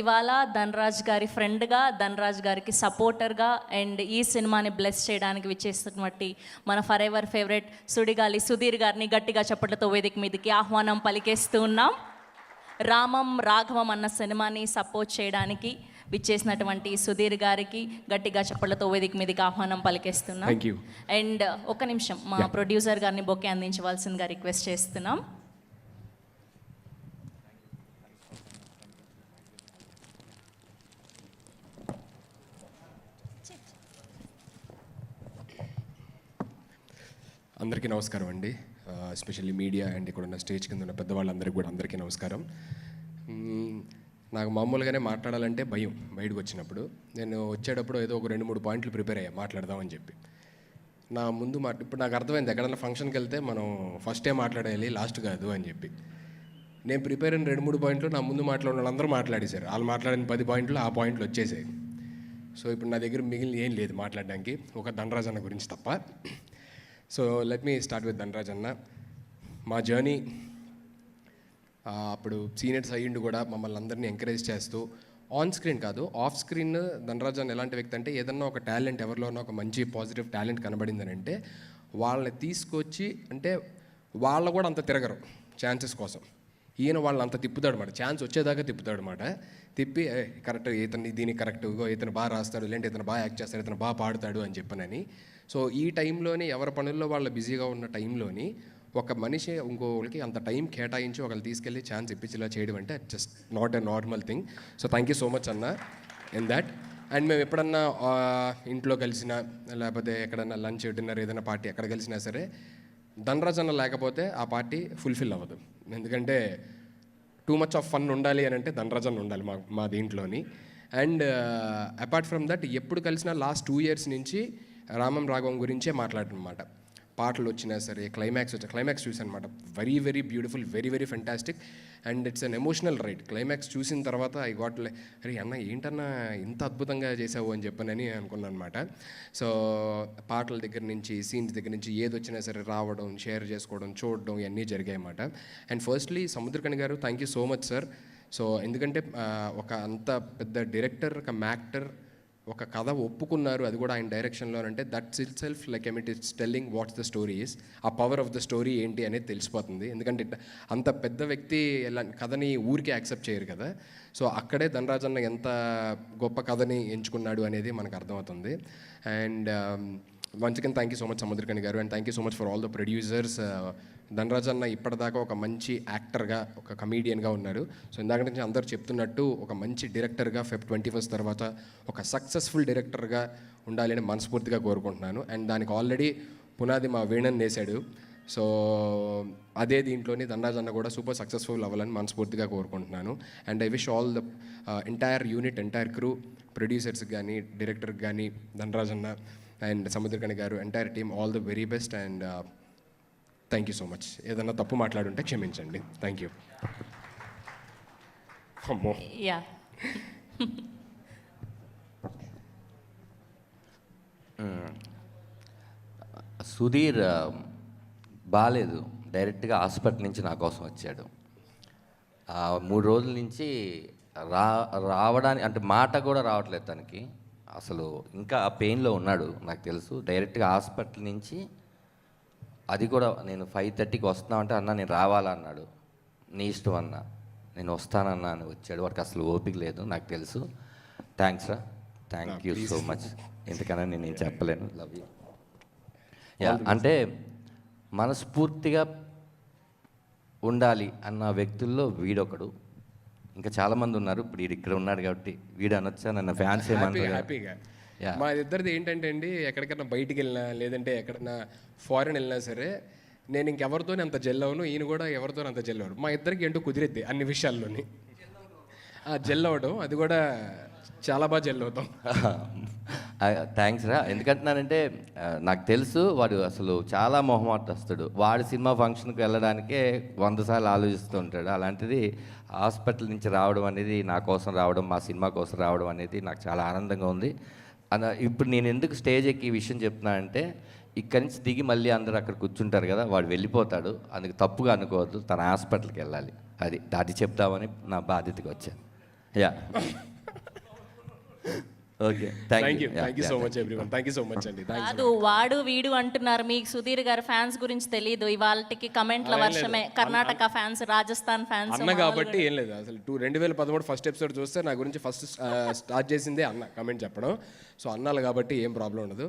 ఇవాళ ధనరాజ్ గారి ఫ్రెండ్గా ధనరాజ్ గారికి సపోర్టర్గా అండ్ ఈ సినిమాని బ్లెస్ చేయడానికి విచ్చేస్తున్నటువంటి మన for ever favourite Sudigali Sudheer గారిని గట్టిగా చప్పట్లతో వేదిక మీదకి ఆహ్వానం పలికేస్తూ ఉన్నాం. రామం రాఘవం అన్న సినిమాని సపోర్ట్ చేయడానికి విచ్చేసినటువంటి సుధీర్ గారికి గట్టిగా చప్పట్లతో వేదిక మీదకి ఆహ్వానం పలికేస్తున్నాం. అండ్ ఒక నిమిషం మా ప్రొడ్యూసర్ గారిని బొకే అందించవలసిందిగా రిక్వెస్ట్ చేస్తున్నాం. అందరికీ నమస్కారం అండి. ఎస్పెషల్లీ మీడియా అండ్ ఇక్కడ ఉన్న స్టేజ్ కింద ఉన్న పెద్దవాళ్ళందరికీ కూడా అందరికీ నమస్కారం. నాకు మామూలుగానే మాట్లాడాలంటే భయం బయటకు వచ్చినప్పుడు. నేను వచ్చేటప్పుడు ఏదో ఒక రెండు మూడు పాయింట్లు ప్రిపేర్ అయ్యా మాట్లాడదామని చెప్పి. నా ముందు మా ఇప్పుడు నాకు అర్థమైంది ఎక్కడైనా ఫంక్షన్కి వెళ్తే మనం ఫస్టే మాట్లాడేయాలి లాస్ట్ కాదు అని చెప్పి. నేను ప్రిపేర్ అయిన రెండు మూడు పాయింట్లు నా ముందు మాట్లాడిన వాళ్ళందరూ మాట్లాడేశారు. వాళ్ళు మాట్లాడిన పది పాయింట్లు ఆ పాయింట్లు వచ్చేసాయి. సో ఇప్పుడు నా దగ్గర మిగిలిన ఏం లేదు మాట్లాడడానికి. ఒక ధనరాజన్న గురించి తప్ప. So let me start with Dhanraj అన్న మా జర్నీ అప్పుడు సీనియర్స్ అయ్యిండు కూడా మమ్మల్ని అందరినీ ఎంకరేజ్ చేస్తూ ఆన్ స్క్రీన్ కాదు ఆఫ్ స్క్రీన్ ధనరాజ్ అన్న ఎలాంటి వ్యక్తి అంటే ఏదన్నా ఒక టాలెంట్ ఎవరిలోనో ఒక మంచి పాజిటివ్ టాలెంట్ కనబడిందని అంటే వాళ్ళని తీసుకొచ్చి అంటే వాళ్ళు కూడా అంత తిరగరు ఛాన్సెస్ కోసం. ఈయన వాళ్ళని అంత తిప్పుతాడు అనమాట ఛాన్స్ వచ్చేదాకా తిప్పుతాడు అనమాట తిప్పి కరెక్ట్ ఇతను దీనికి కరెక్ట్ ఇతను బాగా రాస్తాడు లేదంటే ఇతను బాగా యాక్ట్ చేస్తాడు ఇతను బాగా పాడుతాడు అని చెప్పనని. సో ఈ టైంలోనే ఎవరి పనుల్లో వాళ్ళు బిజీగా ఉన్న టైంలోని ఒక మనిషి ఇంకోళ్ళకి అంత టైం కేటాయించి ఒకళ్ళు తీసుకెళ్ళి ఛాన్స్ ఇప్పించేలా చేయడం అంటే just not a normal thing so thank you so much అన్న ఇన్ దాట్ అండ్ మేము ఎప్పుడన్నా ఇంట్లో కలిసినా లేకపోతే ఎక్కడన్నా లంచ్ డిన్నర్ ఏదైనా పార్టీ ఎక్కడ కలిసినా సరే ధనరాజ్ అన్న లేకపోతే ఆ పార్టీ ఫుల్ఫిల్ అవ్వదు. ఎందుకంటే టూ మచ్ ఆఫ్ ఫన్ ఉండాలి అని అంటే ధనరాజన్ ఉండాలి మా మా దీంట్లోని. అండ్ అపార్ట్ ఫ్రమ్ దట్ ఎప్పుడు కలిసినా లాస్ట్ టూ ఇయర్స్ నుంచి రామం రాఘవం గురించే మాట్లాడనమాట. పాటలు వచ్చినా సరే క్లైమాక్స్ వచ్చా క్లైమాక్స్ చూసాను అనమాట very very beautiful very very fantastic and it's an emotional right climax చూసిన తర్వాత ఐ గాట్ లే అరే అన్న ఏంటన్నా ఇంత అద్భుతంగా చేసావు అని చెప్పనని అనుకున్నాను అనమాట సో పాటల దగ్గర నుంచి సీన్స్ దగ్గర నుంచి ఏది వచ్చినా సరే రావడం షేర్ చేసుకోవడం చూడడం ఇవన్నీ జరిగాయి అన్నమాట and firstly Samuthirakani garu thank you so much sir so ఎందుకంటే ఒక అంత పెద్ద డైరెక్టర్ ఒక మ్యాక్టర్ ఒక కథ ఒప్పుకున్నారు అది కూడా ఆయన డైరెక్షన్లో అంటే that's itself like um it's telling what's the story is a power of the story ఏంటి అనేది తెలిసిపోతుంది. ఎందుకంటే అంత పెద్ద వ్యక్తి ఎలా కథని ఊరికే యాక్సెప్ట్ చేయరు కదా. సో అక్కడే ధనరాజన్న ఎంత గొప్ప కథని ఎంచుకున్నాడు అనేది మనకు అర్థమవుతుంది. And um, once again thank you so much Samuthirakani garu and thank you so much for all the producers Dhanraj అన్న ఇప్పటిదాకా ఒక మంచి యాక్టర్గా ఒక కమీడియన్గా ఉన్నారు. సో ఇందాక నుంచి అందరు చెప్తున్నట్టు ఒక మంచి డైరెక్టర్గా ఫెబ్ ట్వంటీ ఫస్ట్ తర్వాత ఒక సక్సెస్ఫుల్ డైరెక్టర్గా ఉండాలి అని మనస్ఫూర్తిగా కోరుకుంటున్నాను. అండ్ దానికి ఆల్రెడీ పునాది మా వీణన్ వేశాడు. సో అదే దీంట్లోని ధనరాజ్ అన్న కూడా సూపర్ సక్సెస్ఫుల్ అవ్వాలని మనస్ఫూర్తిగా కోరుకుంటున్నాను. And I wish all the entire unit entire crew ప్రొడ్యూసర్స్కి కానీ డైరెక్టర్కి కానీ ధనరాజ్ అన్న and Samuthirakani garu entire team all the very best and thank you so much ఏదన్నా తప్పు మాట్లాడుంటే క్షమించండి థ్యాంక్ యూ అమ్మో యా సుధీర్ బాగాలేదు డైరెక్ట్గా హాస్పిటల్ నుంచి నా కోసం వచ్చాడు. ఆ, మూడు రోజుల నుంచి రా రావడానికి అంటే మాట కూడా రావట్లేదు తనకి. అసలు ఇంకా ఆ పెయిన్లో ఉన్నాడు నాకు తెలుసు. డైరెక్ట్గా హాస్పిటల్ నుంచి అది కూడా నేను ఫైవ్ థర్టీకి వస్తున్నా అంటే అన్న నేను రావాలా అన్నాడు. నీ ఇష్టం అన్న. నేను వస్తానన్నా అని వచ్చాడు. వాడికి అసలు ఓపిక లేదు నాకు తెలుసు. థ్యాంక్స్ రా. థ్యాంక్ యూ సో మచ్ ఎందుకన్నా నేను ఏం చెప్పలేను. లవ్ యూ యా అంటే మనస్ఫూర్తిగా ఉండాలి అన్న వ్యక్తుల్లో వీడొకడు. ఇంకా చాలామంది ఉన్నారు. ఇప్పుడు వీడు ఇక్కడ ఉన్నాడు కాబట్టి వీడు అనొచ్చా? నన్ను ఫ్యాన్స్ హ్యాపీగా. మా ఇద్దరిది ఏంటంటే అండి ఎక్కడికైనా బయటికి వెళ్ళినా లేదంటే ఎక్కడన్నా ఫారెన్ వెళ్ళినా సరే నేను ఇంకెవరితోనే అంత జెల్ అవును ఈయన కూడా ఎవరితో అంత జెల్ అవ్వరు మా ఇద్దరికి ఏంటో కుదిరిద్ది అన్ని విషయాల్లోని. ఆ జెల్ అవ్వడం అది కూడా చాలా బాగా జెల్ అవుతాం. థ్యాంక్స్ రా. ఎందుకంటున్నానంటే నాకు తెలుసు వాడు అసలు చాలా మొహమాటస్తుడు. వాడి సినిమా ఫంక్షన్కి వెళ్ళడానికే వంద సార్లు ఆలోచిస్తూ ఉంటాడు. అలాంటిది హాస్పిటల్ నుంచి రావడం అనేది నా కోసం రావడం మా సినిమా కోసం రావడం అనేది నాకు చాలా ఆనందంగా ఉంది. అన్న ఇప్పుడు నేను ఎందుకు స్టేజ్ ఎక్కి ఈ విషయం చెప్తున్నా అంటే ఇక్కడి నుంచి దిగి మళ్ళీ అందరూ అక్కడ కూర్చుంటారు కదా వాడు వెళ్ళిపోతాడు. అందుకు తప్పుగా అనుకోవద్దు తన హాస్పిటల్కి వెళ్ళాలి. అది దాటి చెప్దామని నా బాధ్యతకి వచ్చాను. Yeah. Okay thank you thank you so much everyone thank you so much అండి కాదు వాడు వీడు అంటున్నారు. మీకు సుధీర్ గారి ఫ్యాన్స్ గురించి తెలియదు ఇవాళకి కమెంట్ల వర్షమే. కర్ణాటక ఫ్యాన్స్ రాజస్థాన్ ఫ్యాన్స్ అన్న కాబట్టి ఏం లేదు. అసలు టూ రెండు వేల పదమూడు ఫస్ట్ ఎపిసోడ్ చూస్తే నా గురించి ఫస్ట్ స్టార్ట్ చేసిందే అన్న. కమెంట్ చెప్పడం. సో అన్నాలు కాబట్టి ఏం ప్రాబ్లం ఉండదు.